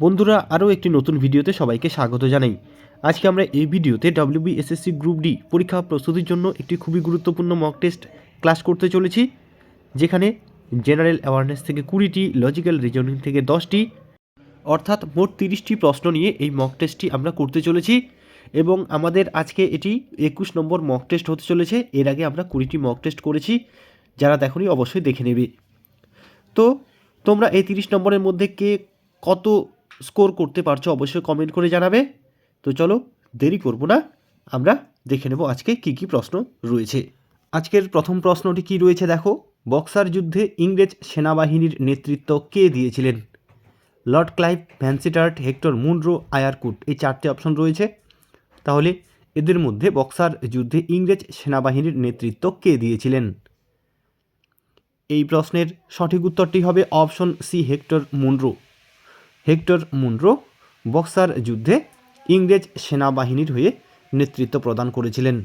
বন্ধুরা, আরও একটি নতুন ভিডিওতে সবাইকে স্বাগত জানাই। আজকে আমরা এই ভিডিওতে ডাব্লিউবিএসএসসি গ্রুপ ডি পরীক্ষা প্রস্তুতির জন্য একটি খুবই গুরুত্বপূর্ণ মক টেস্ট ক্লাস করতে চলেছি, যেখানে জেনারেল অ্যাওয়ারনেস থেকে কুড়িটি লজিক্যাল রিজনিং থেকে দশটি, অর্থাৎ মোট তিরিশটি প্রশ্ন নিয়ে এই মক টেস্টটি আমরা করতে চলেছি এবং আমাদের আজকে এটি একুশ নম্বর মক টেস্ট হতে চলেছে। এর আগে আমরা কুড়িটি মক টেস্ট করেছি, যারা দেখনি অবশ্যই দেখে নেবে। তো তোমরা এই তিরিশ নম্বরের মধ্যে কে কত স্কোর করতে পারছ অবশ্যই কমেন্ট করে জানাবে। তো চলো, দেরি করব না। আমরা দেখে নেব আজকে কি কি প্রশ্ন রয়েছে। আজকের প্রথম প্রশ্নটি কি রয়েছে দেখো, বক্সার যুদ্ধে ইংরেজ সেনাবাহিনীর নেতৃত্ব কে দিয়েছিলেন? Lord Clive, Vansittart, Hector Munro, Eyre Coote, এই চারটে অপশন রয়েছে। তাহলে এদের মধ্যে বক্সার যুদ্ধে ইংরেজ সেনাবাহিনীর নেতৃত্ব কে দিয়েছিলেন? এই প্রশ্নের সঠিক উত্তরটি হবে option C Hector Munro. Hector Munro Buxar যুদ্ধে ইংরেজ সেনাবাহিনীর হয়ে নেতৃত্ব প্রদান করেছিলেন।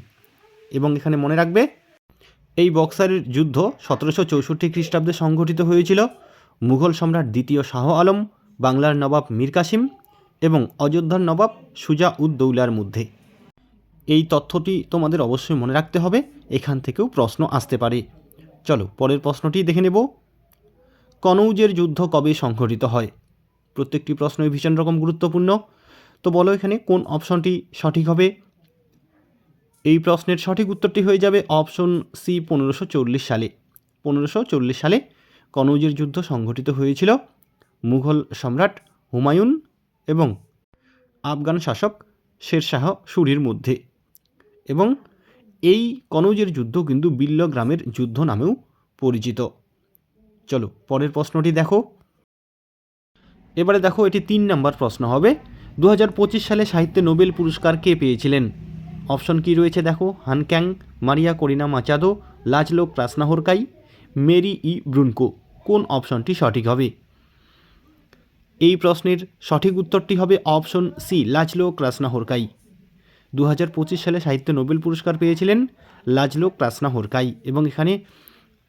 এবং এখানে মনে রাখবে, এই বক্সারের যুদ্ধ সতেরোশো চৌষট্টি খ্রিস্টাব্দে সংঘটিত হয়েছিল। মুঘল সম্রাট দ্বিতীয় শাহ আলম, বাংলার নবাব মীর কাসিম এবং অযোধ্যার নবাব সুজা উদ দৌলার মধ্যে। এই তথ্যটি তোমাদের অবশ্যই মনে রাখতে হবে, এখান থেকেও প্রশ্ন আসতে পারে। চলো, পরের প্রশ্নটি দেখে নেব। কনৌজের যুদ্ধ কবে সংঘটিত হয়? প্রত্যেকটি প্রশ্নই ভীষণ রকম গুরুত্বপূর্ণ। তো বলো এখানে কোন অপশনটি সঠিক হবে? এই প্রশ্নের সঠিক উত্তরটি হয়ে যাবে অপশন সি, পনেরোশো চল্লিশ সালে। পনেরোশো চল্লিশ সালে কনৌজের যুদ্ধ সংঘটিত হয়েছিল। মুঘল সম্রাট হুমায়ুন এবং আফগান শাসক শেরশাহ সুরির মধ্যে। এবং এই কনৌজের যুদ্ধ কিন্তু বিল্ল গ্রামের যুদ্ধ নামেও পরিচিত। চলো, পরের প্রশ্নটি দেখো। এবারে দেখো, এটি তিন নম্বর প্রশ্ন হবে। দু হাজার পঁচিশ সালে সাহিত্যে নোবেল পুরস্কার কে পেয়েছিলেন? অপশন কি রয়েছে দেখো, Han Kang, Maria Corina Machado Laszlo Krasznahorkai Mary E Brunkow. কোন অপশনটি সঠিক হবে? এই প্রশ্নের সঠিক উত্তরটি হবে অপশন সি লাজলো ক্রাসনাহরকাই দু হাজার সালে সাহিত্য নোবেল পুরস্কার পেয়েছিলেন লাজলো ক্রাসনাহরকাই এবং এখানে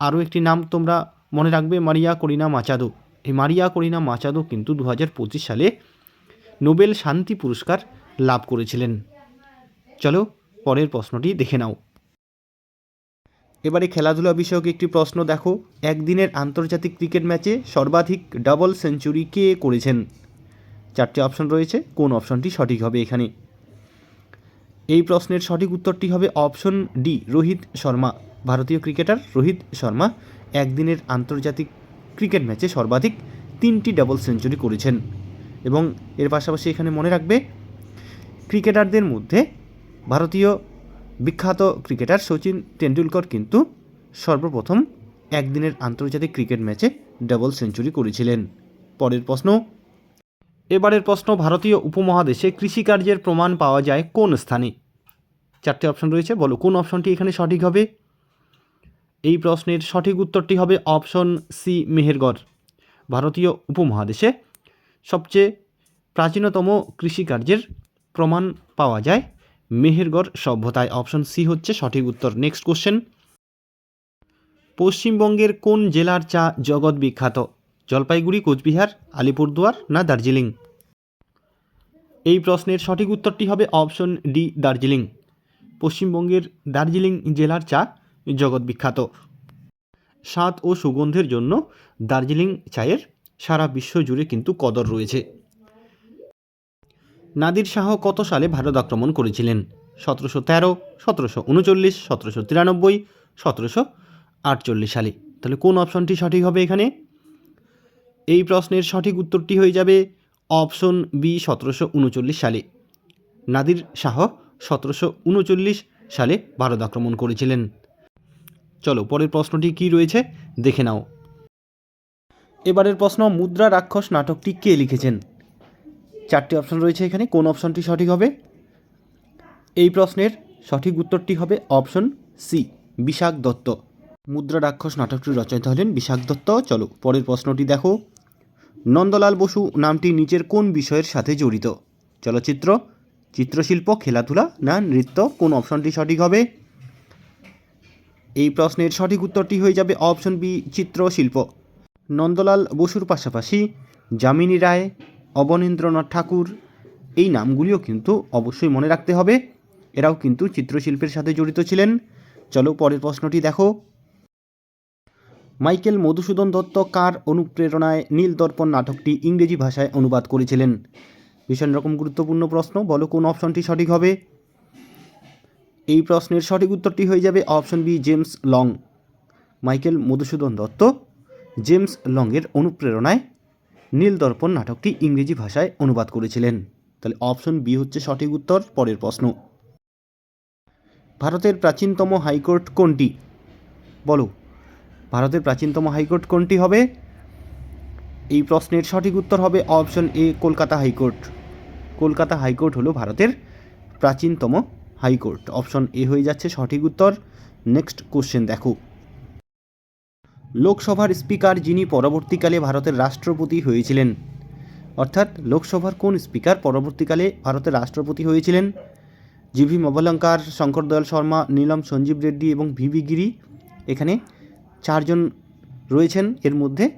আরও একটি নাম তোমরা মনে রাখবে, মারিয়া করিনা মাচাদো। মারিয়া করিনা মাচাদো কিন্তু দু হাজার পঁচিশ সালে নোবেল শান্তি পুরস্কার লাভ করেছিলেন। চলো পরের প্রশ্নটি দেখে নাও। এবারে খেলাধুলা বিষয়ক একটি প্রশ্ন দেখো। একদিনের আন্তর্জাতিক ক্রিকেট ম্যাচে সর্বাধিক ডাবল সেঞ্চুরি কে করেছেন? চারটে অপশন রয়েছে। কোন অপশনটি সঠিক হবে এখানে? এই প্রশ্নের সঠিক উত্তরটি হবে অপশন ডি, রোহিত শর্মা। ভারতীয় ক্রিকেটার রোহিত শর্মা একদিনের আন্তর্জাতিক ক্রিকেট ম্যাচে সর্বাধিক তিনটি ডাবল সেঞ্চুরি করেছেন। এবং এর পাশাপাশি এখানে মনে রাখবে, ক্রিকেটারদের মধ্যে ভারতীয় বিখ্যাত ক্রিকেটার সচিন তেন্ডুলকর কিন্তু সর্বপ্রথম একদিনের আন্তর্জাতিক ক্রিকেট ম্যাচে ডাবল সেঞ্চুরি করেছিলেন। পরের প্রশ্ন, এবারের প্রশ্ন, ভারতীয় উপমহাদেশে কৃষিকার্যের প্রমাণ পাওয়া যায় কোন স্থানে? চারটে অপশন রয়েছে, বলো কোন অপশনটি এখানে সঠিক হবে? এই প্রশ্নের সঠিক উত্তরটি হবে অপশন সি, মেহেরগড়। ভারতীয় উপমহাদেশে সবচেয়ে প্রাচীনতম কৃষিকার্যের প্রমাণ পাওয়া যায় মেহেরগড় সভ্যতায়। অপশন সি হচ্ছে সঠিক উত্তর। Next question. পশ্চিমবঙ্গের কোন জেলার চা জগৎ বিখ্যাত? জলপাইগুড়ি, কোচবিহার, আলিপুরদুয়ার না দার্জিলিং? এই প্রশ্নের সঠিক উত্তরটি হবে অপশন ডি, দার্জিলিং। পশ্চিমবঙ্গের দার্জিলিং জেলার চা জগৎ বিখ্যাত। স্বাদ ও সুগন্ধের জন্য দার্জিলিং চায়ের সারা বিশ্ব জুড়ে কিন্তু কদর রয়েছে। নাদির শাহ কত সালে ভারত আক্রমণ করেছিলেন? সতেরোশো তেরো, সতেরোশো উনচল্লিশ, সতেরোশো তিরানব্বই, সতেরোশো আটচল্লিশ সালে। তাহলে কোন অপশনটি সঠিক হবে এখানে? এই প্রশ্নের সঠিক উত্তরটি হয়ে যাবে অপশন বি, সতেরোশো উনচল্লিশ সালে। নাদির শাহ সতেরোশো উনচল্লিশ সালে ভারত আক্রমণ করেছিলেন। চলো, পরের প্রশ্নটি কি রয়েছে? দেখে নাও। এবারের প্রশ্ন, মুদ্রা রাক্ষস নাটকটি কে লিখেছেন? চারটি অপশন রয়েছে এখানে, কোন অপশনটি সঠিক হবে? এই প্রশ্নের সঠিক উত্তরটি হবে অপশন সি বিশাখ দত্ত। মুদ্রা রাক্ষস নাটকটির রচয়িতা হলেন বিশাখ দত্ত। চলো, পরের প্রশ্নটি দেখো। নন্দলাল বসু নামটি নিচের কোন বিষয়ের সাথে জড়িত? চলচ্চিত্র, চিত্রশিল্প, খেলাধুলা না নৃত্য, কোন অপশনটি সঠিক হবে? এই প্রশ্নের সঠিক উত্তরটি হয়ে যাবে অপশন বি, চিত্রশিল্প। নন্দলাল বসুর পাশাপাশি যামিনী রায়, অবনীন্দ্রনাথ ঠাকুর, এই নামগুলিও কিন্তু অবশ্যই মনে রাখতে হবে। এরাও কিন্তু চিত্রশিল্পের সাথে জড়িত ছিলেন। চলো পরের প্রশ্নটি দেখো। মাইকেল মধুসূদন দত্ত কার অনুপ্রেরণায় নীল দর্পণ নাটকটি ইংরেজি ভাষায় অনুবাদ করেছিলেন? ভীষণ রকম গুরুত্বপূর্ণ প্রশ্ন। বলো কোন অপশনটি সঠিক হবে? এই প্রশ্নের সঠিক উত্তরটি হয়ে যাবে option B, James Long. Michael Madhusudan Dutt, James লংয়ের অনুপ্রেরণায় নীল দর্পণ নাটকটি ইংরেজি ভাষায় অনুবাদ করেছিলেন। তাহলে অপশন বি হচ্ছে সঠিক উত্তর, পরের প্রশ্ন। ভারতের প্রাচীনতম হাইকোর্ট কোনটি? বলো, ভারতের প্রাচীনতম হাইকোর্ট কোনটি হবে? এই প্রশ্নের সঠিক উত্তর হবে option A, Kolkata high court. Kolkata high court হলো ভারতের প্রাচীনতম হাইকোর্ট। অপশন এ হয়ে যাচ্ছে সঠিক উত্তর। নেক্সট কোশ্চেন দেখো। লোকসভার স্পিকার যিনি পরবর্তীকালে ভারতের রাষ্ট্রপতি হয়েছিলেন। অর্থাৎ লোকসভার কোন স্পিকার পরবর্তীকালে ভারতের রাষ্ট্রপতি হয়েছিলেন? জিভি মবলঙ্কার শঙ্কর দয়াল শর্মা, নীলম সঞ্জীব রেড্ডি এবং ভিভি গিরি। এখানে চারজন রয়েছেন। এর মধ্যে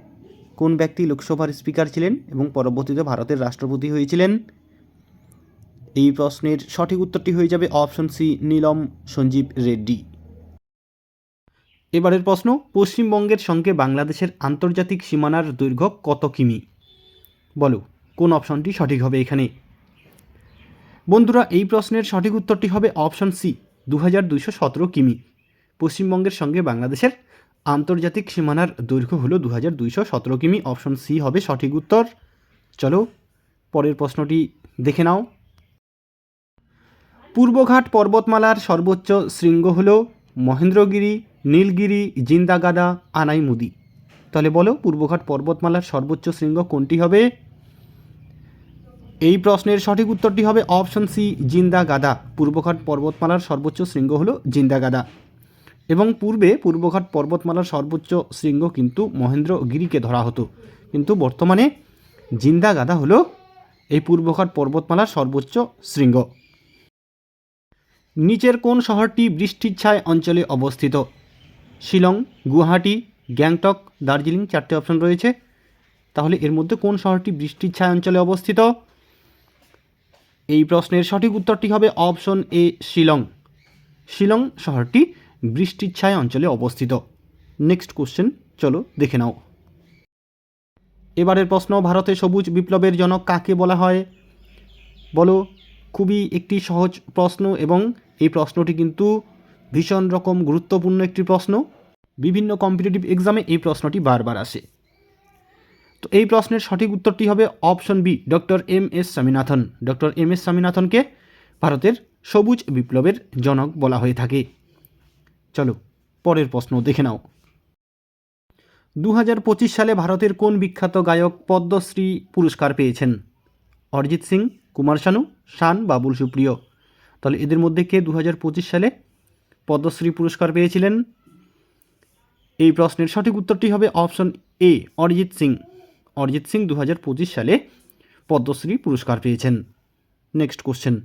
কোন ব্যক্তি লোকসভার স্পিকার ছিলেন এবং পরবর্তীতে ভারতের রাষ্ট্রপতি হয়েছিলেন? এই প্রশ্নের সঠিক উত্তরটি হয়ে যাবে অপশন সি, নীলম সঞ্জীব রেড্ডি। এবারের প্রশ্ন, পশ্চিমবঙ্গের সঙ্গে বাংলাদেশের আন্তর্জাতিক সীমানার দৈর্ঘ্য কত কিমি? বলো, কোন অপশনটি সঠিক হবে এখানে? বন্ধুরা, এই প্রশ্নের সঠিক উত্তরটি হবে অপশন সি দু হাজার সতেরো কিমি। পশ্চিমবঙ্গের সঙ্গে বাংলাদেশের আন্তর্জাতিক সীমানার দৈর্ঘ্য হলো দু হাজার দুইশো সতেরো কিমি। অপশন সি হবে সঠিক উত্তর। চলো, পরের প্রশ্নটি দেখে নাও। পূর্বঘাট পর্বতমালার সর্বোচ্চ শৃঙ্গ হল মহেন্দ্রগিরি, নীলগিরি, জিন্দাগাদা, আনাইমুদি। তাহলে বলো পূর্বঘাট পর্বতমালার সর্বোচ্চ শৃঙ্গ কোনটি হবে? এই প্রশ্নের সঠিক উত্তরটি হবে অপশন সি, জিন্দাগাদা। পূর্বঘাট পর্বতমালার সর্বোচ্চ শৃঙ্গ হলো জিন্দাগাদা। এবং পূর্বে পূর্বঘাট পর্বতমালার সর্বোচ্চ শৃঙ্গ কিন্তু মহেন্দ্রগিরিকে ধরা হতো। কিন্তু বর্তমানে জিন্দাগাদা হলো এই পূর্বঘাট পর্বতমালার সর্বোচ্চ শৃঙ্গ। নিচের কোন শহরটি বৃষ্টির ছায় অঞ্চলে অবস্থিত? শিলং, গুয়াহাটি, গ্যাংটক, দার্জিলিং চারটে অপশন রয়েছে। তাহলে এর মধ্যে কোন শহরটি বৃষ্টির ছায় অঞ্চলে অবস্থিত? এই প্রশ্নের সঠিক উত্তরটি হবে অপশন এ, শিলং। শিলং শহরটি বৃষ্টির ছায় অঞ্চলে অবস্থিত। নেক্সট কোশ্চেন, চলো দেখে নাও। এবারের প্রশ্ন, ভারতে সবুজ বিপ্লবের জনক কাকে বলা হয়? বলো খুবই একটি সহজ প্রশ্ন এবং এই প্রশ্নটি কিন্তু ভীষণ রকম গুরুত্বপূর্ণ একটি প্রশ্ন। বিভিন্ন কম্পিটিটিভ এক্সামে এই প্রশ্নটি বারবার আসে। তো এই প্রশ্নের সঠিক উত্তরটি হবে option B doctor M S Swaminathan. Doctor M S স্বামীনাথনকে ভারতের সবুজ বিপ্লবের জনক বলা হয়ে থাকে। চলো, পরের প্রশ্ন দেখে নাও। দু হাজার পঁচিশ সালে ভারতের কোন বিখ্যাত গায়ক পদ্মশ্রী পুরস্কার পেয়েছেন? অরিজিৎ সিং কুমার শানু, শান বাবুল সুপ্রিয়। তাহলে এদের মধ্যে কে দু হাজার পঁচিশ সালে পদ্মশ্রী পুরস্কার পেয়েছিলেন? এই প্রশ্নের সঠিক উত্তরটি হবে অপশন এ, অরিজিৎ সিং। অরিজিৎ সিং দু হাজার পঁচিশ সালে পদ্মশ্রী পুরস্কার পেয়েছেন। Next question.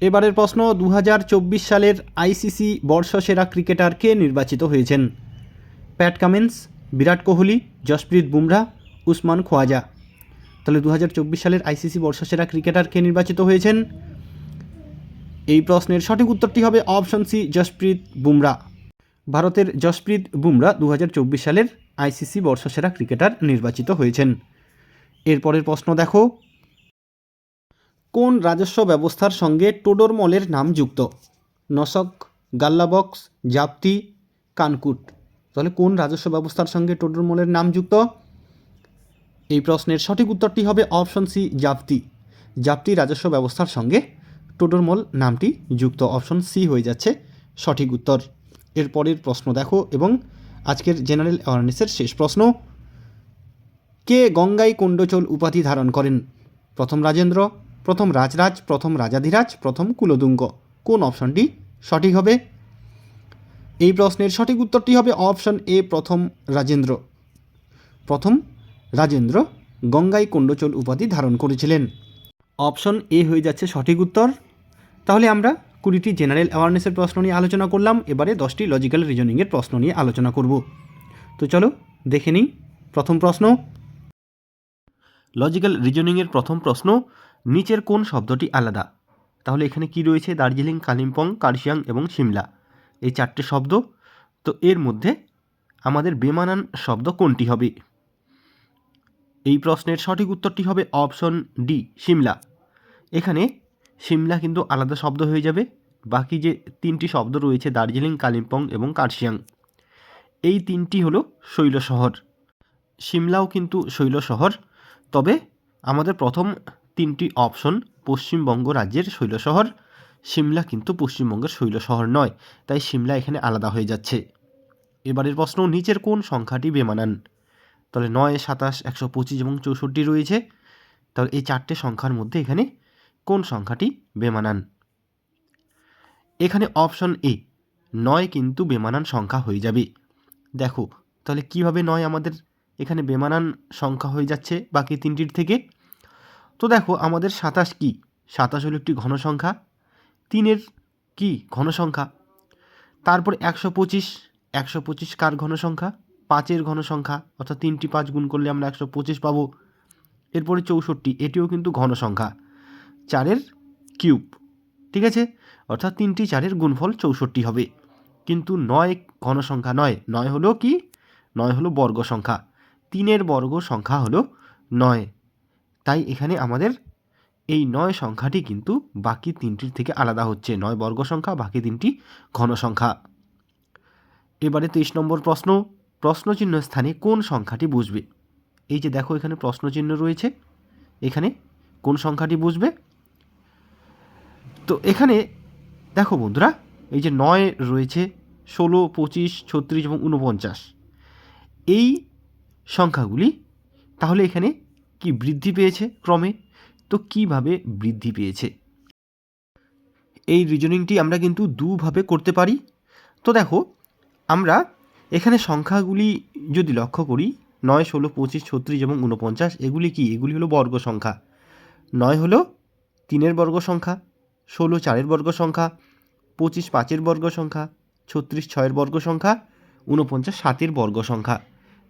এবারের প্রশ্ন দু হাজার চব্বিশ সালের আইসিসি বর্ষসেরা ক্রিকেটার কে নির্বাচিত হয়েছেন? Pat Cummins, Virat Kohli, Jasprit Bumrah, Usman Khawaja. তাহলে দু হাজার চব্বিশ সালের আইসিসি বর্ষসেরা ক্রিকেটার কে নির্বাচিত হয়েছেন? এই প্রশ্নের সঠিক উত্তরটি হবে অপশন সি জসপ্রীত বুমরা। ভারতের জসপ্রীত বুমরা দু হাজার চব্বিশ সালের আইসিসি বর্ষসেরা ক্রিকেটার নির্বাচিত হয়েছেন। এরপরের প্রশ্ন দেখো। কোন রাজস্ব ব্যবস্থার সঙ্গে টোডর মলের নাম যুক্ত? নসক, গাল্লাবক্স, জাপ্তি, কানকুট। তাহলে কোন রাজস্ব ব্যবস্থার সঙ্গে টোডর মলের নাম যুক্ত? এই প্রশ্নের সঠিক উত্তরটি হবে অপশন সি, জাপ্তি। জাপ্তি রাজস্ব ব্যবস্থার সঙ্গে টোডরমল নামটি যুক্ত। অপশন সি হয়ে যাচ্ছে সঠিক উত্তর। এরপরের প্রশ্ন দেখো এবং আজকের জেনারেল অ্যাওয়ারনেসের শেষ প্রশ্ন। কে গঙ্গাই কুণ্ডচল উপাধি ধারণ করেন? প্রথম রাজেন্দ্র, প্রথম রাজরাজ, প্রথম রাজাধিরাজ, প্রথম কুলদুঙ্গ। কোন অপশনটি সঠিক হবে? এই প্রশ্নের সঠিক উত্তরটি হবে অপশন এ, প্রথম রাজেন্দ্র। প্রথম রাজেন্দ্র গঙ্গাই কুণ্ডচল উপাধি ধারণ করেছিলেন। অপশন এ হয়ে যাচ্ছে সঠিক উত্তর। তাহলে আমরা কুড়িটি জেনারেল অ্যাওয়ারনেসের প্রশ্ন নিয়ে আলোচনা করলাম। এবারে দশটি লজিক্যাল রিজনিংয়ের প্রশ্ন নিয়ে আলোচনা করব। তো চলো দেখে নিই প্রথম প্রশ্ন। লজিক্যাল রিজনিংয়ের প্রথম প্রশ্ন, নিচের কোন শব্দটি আলাদা? তাহলে এখানে কি রয়েছে? দার্জিলিং, কালিম্পং, কার্শিয়াং এবং সিমলা। এই চারটে শব্দ। তো এর মধ্যে আমাদের বেমানান শব্দ কোনটি হবে? এই প্রশ্নের সঠিক উত্তরটি হবে অপশন ডি, সিমলা। এখানে সিমলা কিন্তু আলাদা শব্দ হয়ে যাবে। বাকি যে তিনটি শব্দ রয়েছে, দার্জিলিং, কালিম্পং এবং কার্শিয়াং, এই তিনটি হলো শৈল শহর। সিমলাও কিন্তু শৈল শহর, তবে আমাদের প্রথম তিনটি অপশন পশ্চিমবঙ্গ রাজ্যের শৈল শহর, সিমলা কিন্তু পশ্চিমবঙ্গের শৈল শহর নয়, তাই সিমলা এখানে আলাদা হয়ে যাচ্ছে। এবারের প্রশ্ন, নিচের কোন সংখ্যাটি বেমানান? তাহলে নয়, সাতাশ, একশো পঁচিশ এবং চৌষট্টি রয়েছে। তাহলে এই চারটে সংখ্যার মধ্যে এখানে কোন সংখ্যাটি বেমানান? এখানে অপশন এ নয় কিন্তু বেমানান সংখ্যা হয়ে যাবে। দেখো, তাহলে কীভাবে নয় আমাদের এখানে বেমানান সংখ্যা হয়ে যাচ্ছে বাকি তিনটির থেকে? তো দেখো, আমাদের সাতাশ কি? সাতাশ হলো একটি ঘন সংখ্যা। তিনের কি? ঘন সংখ্যা। তারপর একশো পঁচিশ একশো পঁচিশ কার ঘন সংখ্যা? পাঁচের ঘন সংখ্যা, অর্থাৎ তিনটি পাঁচ গুণ করলে আমরা একশো পঁচিশ পাবো। এরপরে চৌষট্টি, এটিও কিন্তু ঘন সংখ্যা। চারের কিউব, ঠিক আছে? অর্থাৎ তিনটি চারের গুণফল চৌষট্টি হবে। কিন্তু নয় ঘন সংখ্যা নয় নয় হলো কি? নয় হলো বর্গ সংখ্যা। তিনের বর্গ সংখ্যা হলো নয়। তাই এখানে আমাদের এই নয় সংখ্যাটি কিন্তু বাকি তিনটির থেকে আলাদা হচ্ছে। নয় বর্গ সংখ্যা, বাকি তিনটি ঘন সংখ্যা। এবারে তেইশ নম্বর প্রশ্ন। প্রশ্নচিহ্ন স্থানে কোন সংখ্যাটি বুঝবে? এই যে দেখো এখানে প্রশ্নচিহ্ন রয়েছে। এখানে কোন সংখ্যাটি বুঝবে? তো এখানে দেখো বন্ধুরা, এই যে নয় রয়েছে, ষোলো, পঁচিশ, ছত্রিশ এবং উনপঞ্চাশ এই সংখ্যাগুলি তাহলে এখানে কি বৃদ্ধি পেয়েছে ক্রমে? তো কীভাবে বৃদ্ধি পেয়েছে? এই রিজনিংটি আমরা কিন্তু দুভাবে করতে পারি। তো দেখো, আমরা এখানে সংখ্যাগুলি যদি লক্ষ্য করি, নয়, ষোলো, পঁচিশ, ছত্রিশ এবং উনপঞ্চাশ এগুলি কি? এগুলি হলো বর্গ সংখ্যা। নয় হলো তিনের বর্গ সংখ্যা, ষোলো চারের বর্গ সংখ্যা, পঁচিশ পাঁচের বর্গ সংখ্যা, ছত্রিশ ছয়ের বর্গ সংখ্যা উনপঞ্চাশ সাতের বর্গ সংখ্যা।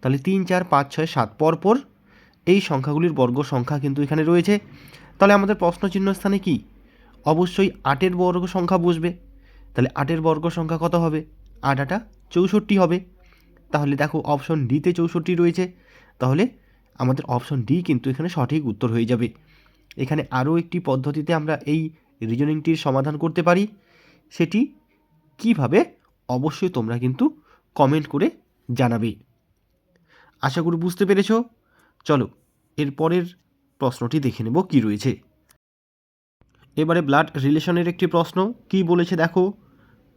তাহলে তিন, চার, পাঁচ, ছয়, সাত পর পর এই সংখ্যাগুলির বর্গ সংখ্যা কিন্তু এখানে রয়েছে। তাহলে আমাদের প্রশ্নচিহ্ন স্থানে কি? অবশ্যই আটের বর্গ সংখ্যা বসবে। তাহলে আটের বর্গ সংখ্যা কত হবে? আট আটা চৌষট্টি হবে। তাহলে দেখো অপশন ডিতে চৌষট্টি রয়েছে। তাহলে আমাদের অপশন ডি কিন্তু এখানে সঠিক উত্তর হয়ে যাবে। এখানে আরও একটি পদ্ধতিতে আমরা এই রিজনিংটির সমাধান করতে পারি। সেটি কীভাবে? অবশ্যই তোমরা কিন্তু কমেন্ট করে জানাবে। আশা করি বুঝতে পেরেছ। চলো এরপরের প্রশ্নটি দেখে নেব কি রয়েছে। এবারে ব্লাড রিলেশনের একটি প্রশ্ন। কি বলেছে দেখো?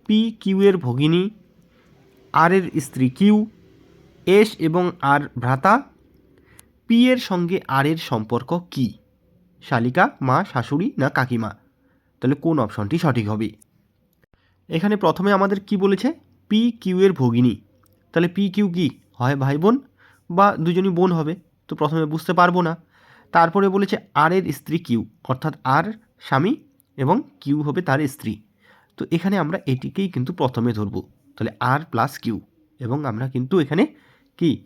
পি কিউ এর ভগিনী, আর এর স্ত্রী কিউ, এস এবং আর ভ্রাতা, পি এর সঙ্গে আর এর সম্পর্ক কি? শালিকা, মা, শাশুড়ি না কাকিমা? তাহলে কোন অপশনটি সঠিক হবে? এখানে প্রথমে আমাদের কি বলেছে? পি কিউ এর ভগিনী। তাহলে পি কিউ কি? হয় ভাই বোন বা দুজনই বোন হবে, তো প্রথমে বুঝতে পারব না। তারপরে বলেছে আর এর স্ত্রী কিউ, অর্থাৎ আর স্বামী এবং কিউ হবে তার স্ত্রী। তো এখানে আমরা এটিকেই কিন্তু প্রথমে ধরবো। তাহলে আর প্লাস কিউ এবং আমরা কিন্তু এখানে কি?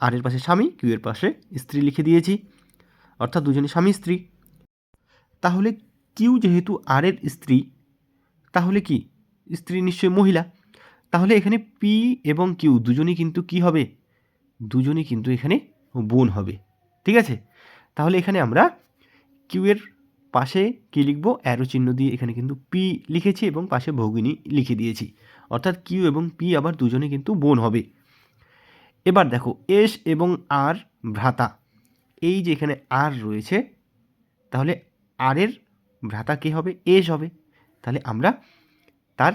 আর এর পাশে স্বামী কিউ এর পাশে স্ত্রী লিখে দিয়েছি। অর্থাৎ দুজনে স্বামী, স্ত্রী। তাহলে কিউ যেহেতু আর এর স্ত্রী, তাহলে কি? স্ত্রী নিশ্চয়ই মহিলা। তাহলে এখানে পি এবং কিউ দুজনই কিন্তু কি হবে? দুজনই কিন্তু এখানে বোন হবে। ঠিক আছে? তাহলে এখানে আমরা কিউ এর পাশে কী লিখব? অ্যারো চিহ্ন দিয়ে এখানে কিন্তু পি লিখেছি এবং পাশে ভগিনী লিখে দিয়েছি। অর্থাৎ কিউ এবং পি আবার দুজনে কিন্তু বোন হবে। এবার দেখো এস এবং আর ভ্রাতা। এই যে এখানে আর রয়েছে, তাহলে আর এর ভ্রাতা কে হবে? এস হবে। তাহলে আমরা তার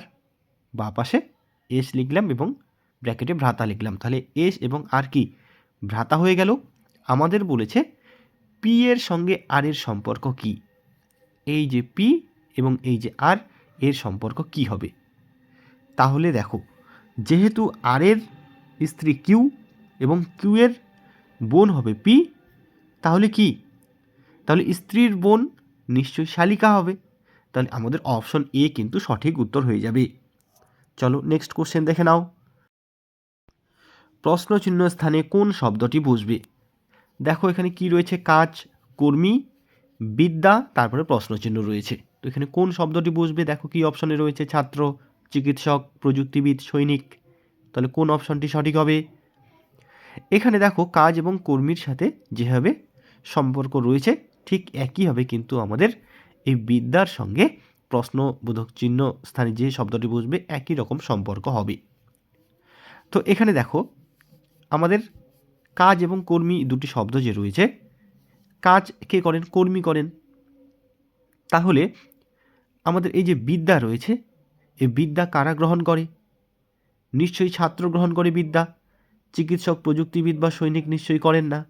বা পাশে এস লিখলাম এবং ব্র্যাকেটে ভ্রাতা লিখলাম। তাহলে এস এবং আর কি? ভ্রাতা হয়ে গেল। আমাদের বলেছে পি এর সঙ্গে আর এর সম্পর্ক কি? এই যে পি এবং এই যে আর, এর সম্পর্ক কি হবে? তাহলে দেখো, যেহেতু আর এর স্ত্রী কিউ এবং কিউ এর বোন হবে পি, তাহলে কি? তাহলে স্ত্রীর বোন নিশ্চয়ই শালিকা হবে। তাহলে আমাদের অপশন এ কিন্তু সঠিক উত্তর হয়ে যাবে। চলো নেক্সট কোশ্চেন দেখে নাও। প্রশ্নচিহ্ন স্থানে কোন শব্দটি বসবে? দেখো এখানে কি রয়েছে? কাজ, কর্মী বিদ্যা, তারপরে প্রশ্নচিহ্ন রয়েছে। তো এখানে কোন শব্দটি বসবে দেখো কি অপশনে রয়েছে, ছাত্র, চিকিৎসক, প্রযুক্তিবিদ, সৈনিক। তাহলে কোন অপশনটি সঠিক হবে? এখানে দেখো কাজ এবং কর্মীর সাথে যেভাবে সম্পর্ক রয়েছে, ঠিক একইভাবে কিন্তু আমাদের এই বিদ্যার সঙ্গে প্রশ্নবোধক চিহ্ন স্থানে যে শব্দটি বসবে একই রকম সম্পর্ক হবে। তো এখানে দেখো, আমাদের কাজ এবং কর্মী দুটি শব্দ যে রয়েছে কাজ কে করেন, কর্মী করেন, তাহলে আমাদের এই যে বিদ্যা রয়েছে, এই বিদ্যা কারা গ্রহণ করে? নিশ্চয়ই ছাত্র গ্রহণ করে বিদ্যা, চিকিৎসক, প্রযুক্তিবিদ বা সৈনিক নিশ্চয়ই করেন না।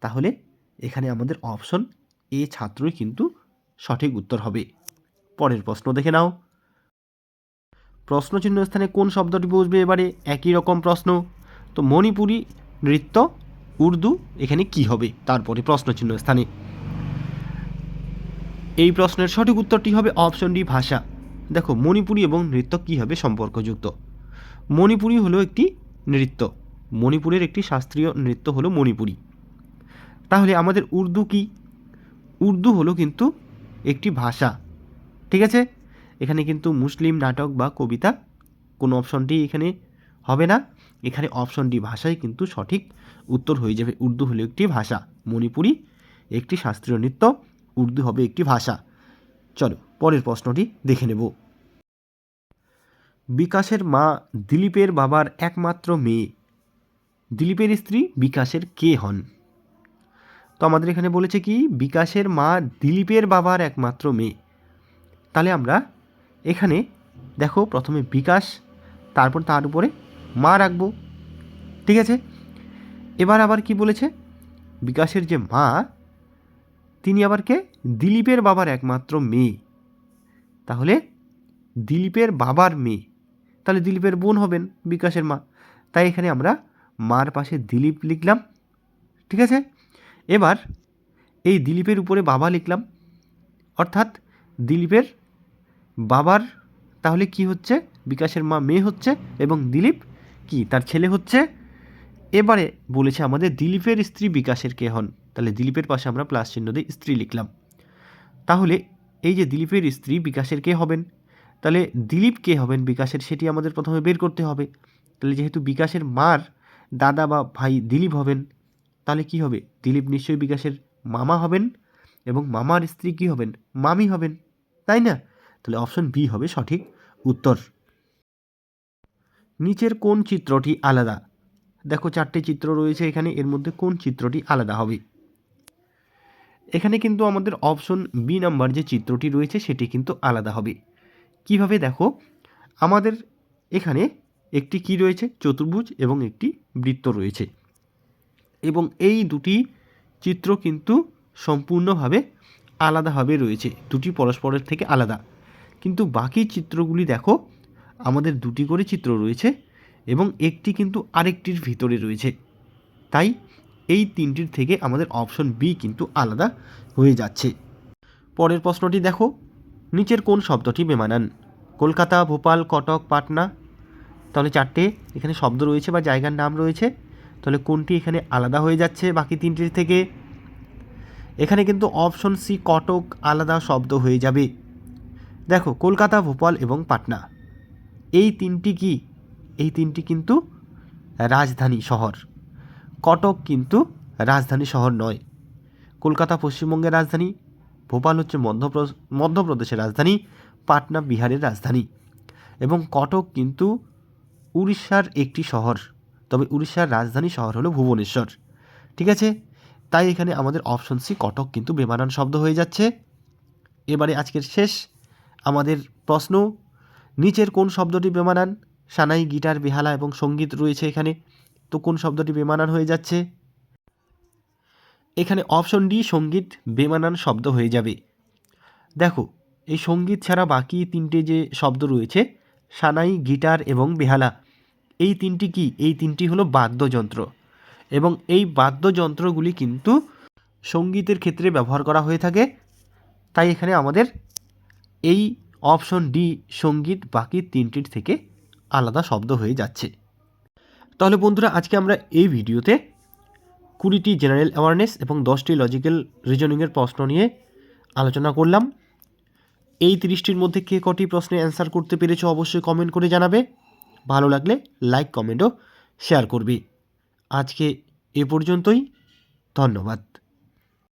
তাহলে এখানে আমাদের অপশন এ ছাত্রই কিন্তু সঠিক উত্তর হবে। পরের প্রশ্ন দেখে নাও। প্রশ্নচিহ্ন স্থানে কোন শব্দটি বসবে? এবারে একই রকম প্রশ্ন। তো মণিপুরী নৃত্য উর্দু, এখানে কি হবে? তারপরে প্রশ্নচিহ্ন স্থানে। এই প্রশ্নের সঠিক উত্তরটি হবে অপশন ডি ভাষা। দেখো, মণিপুরি এবং নৃত্য কী হবে সম্পর্কযুক্ত? মণিপুরি হলো একটি নৃত্য। মণিপুরের একটি শাস্ত্রীয় নৃত্য হলো মণিপুরি। তাহলে আমাদের উর্দু কি? উর্দু হলো কিন্তু একটি ভাষা। ঠিক আছে? এখানে কিন্তু মুসলিম নাটক বা কবিতা কোনো অপশনটি এখানে হবে না। এখানে অপশন ডি ভাষাই কিন্তু সঠিক উত্তর হয়ে যাবে উর্দু হলো একটি ভাষা। মণিপুরি একটি শাস্ত্রীয় নৃত্য, উর্দু হবে একটি ভাষা। চলো, পরের প্রশ্নটি দেখে নেব। বিকাশের মা দিলীপের বাবার একমাত্র মেয়ে। দিলীপের স্ত্রী বিকাশের কে হন? তো আমাদের এখানে বলেছে কি, বিকাশের মা দিলীপের বাবার একমাত্র মেয়ে। তাহলে আমরা এখানে দেখো প্রথমে বিকাশ, তারপর তার উপরে মা রাখব। ঠিক আছে? এবার আবার কি বলেছে? বিকাশের যে মা, তিনি আবার কে? দিলীপের বাবার একমাত্র মেয়ে। তাহলে দিলীপের বাবার মেয়ে। তাহলে দিলীপের বোন হবেন বিকাশের মা। তাই এখানে আমরা মার পাশে দিলীপ লিখলাম। ঠিক আছে? এবার এই দিলীপের উপরে বাবা লিখলাম। অর্থাৎ দিলীপের বাবার, তাহলে কি হচ্ছে? বিকাশের মা মেয়ে হচ্ছে এবং দিলীপ কি? তার ছেলে হচ্ছে এবারে বলেছে আমাদের দিলীপের স্ত্রী বিকাশের কে হন। তাহলে দিলীপের পাশে আমরা প্লাস চিহ্ন দিয়ে স্ত্রী লিখলাম। তাহলে এই যে দিলীপের স্ত্রী বিকাশের কে হবেন? তাহলে দিলীপ কে হবেন বিকাশের সেটি আমাদের প্রথমে বের করতে হবে। তাহলে যেহেতু বিকাশের মার দাদা বা ভাই দিলীপ হবেন, তাহলে কি হবে? দিলীপ নিশ্চয়ই বিকাশের মামা হবেন এবং মামার স্ত্রী কি হবেন? মামি হবেন, তাই না? তাহলে অপশন বি হবে সঠিক উত্তর। নিচের কোন চিত্রটি আলাদা? দেখো চারটি চিত্র রয়েছে এখানে, এর মধ্যে কোন চিত্রটি আলাদা হবে? এখানে কিন্তু আমাদের অপশন বি নাম্বার যে চিত্রটি রয়েছে সেটি কিন্তু আলাদা হবে। কীভাবে দেখো? আমাদের এখানে একটি কি রয়েছে? চতুর্ভুজ এবং একটি বৃত্ত রয়েছে। এবং এই দুটি চিত্র কিন্তু সম্পূর্ণভাবে আলাদাভাবে রয়েছে। দুটি পরস্পরের থেকে আলাদা। কিন্তু বাকি চিত্রগুলি দেখো, আমাদের দুটি করে চিত্র রয়েছে। এবং একটি কিন্তু আরেকটির ভিতরে রয়েছে। তাই এই তিনটির থেকে আমাদের অপশন বি কিন্তু আলাদা হয়ে যাচ্ছে। পরের প্রশ্নটি দেখো। নিচের কোন শব্দটি বেমানান? কলকাতা, ভোপাল, কটক, পাটনা? তাহলে চারটে এখানে শব্দ রয়েছে বা জায়গার নাম রয়েছে। তাহলে কোনটি এখানে আলাদা হয়ে যাচ্ছে বাকি তিনটির থেকে? এখানে কিন্তু অপশন সি কটক আলাদা শব্দ হয়ে যাবে। দেখো, কলকাতা, ভোপাল এবং পাটনা। এই তিনটি কি এই তিনটি কিন্তু রাজধানী শহর। কটক কিন্তু রাজধানী শহর নয়। কলকাতা পশ্চিমবঙ্গের রাজধানী, ভোপাল হচ্ছে মধ্যপ্রদেশ মধ্যপ্রদেশের রাজধানী, পাটনা বিহারের রাজধানী। এবং কটক কিন্তু উড়িষ্যার একটি শহর। তবে উড়িষ্যার রাজধানী শহর হলো ভুবনেশ্বর। ঠিক আছে? তাই এখানে আমাদের অপশন সি কটক কিন্তু বেমানান শব্দ হয়ে যাচ্ছে। এবারে আজকের শেষ আমাদের প্রশ্ন, নিচের কোন শব্দটি বেমানান? সানাই, গিটার, বেহালা এবং সংগীত রয়েছে এখানে। তো কোন শব্দটি বেমানান হয়ে যাচ্ছে? এখানে অপশন ডি, সংগীত বেমানান শব্দ হয়ে যাবে। দেখো, এই সংগীত ছাড়া বাকি তিনটে যে শব্দ রয়েছে, সানাই, গিটার এবং বেহালা, এই তিনটি কি? এই তিনটি হলো বাদ্যযন্ত্র। এবং এই বাদ্যযন্ত্রগুলি কিন্তু সঙ্গীতের ক্ষেত্রে ব্যবহার করা হয়ে থাকে। তাই এখানে আমাদের এই অপশন ডি, সংগীত বাকি তিনটির থেকে আলাদা শব্দ হয়ে যাচ্ছে। তাহলে বন্ধুরা, আজকে আমরা এই ভিডিওতে কুড়িটি জেনারেল অ্যাওয়ারনেস এবং দশটি লজিক্যাল রিজনিংয়ের প্রশ্ন নিয়ে আলোচনা করলাম। এই তিরিশটির মধ্যে কে কটি প্রশ্নে অ্যান্সার করতে পেরেছ অবশ্যই কমেন্ট করে জানাবে। ভালো লাগলে লাইক কমেন্টও শেয়ার করবি। আজকে এ পর্যন্তই, ধন্যবাদ।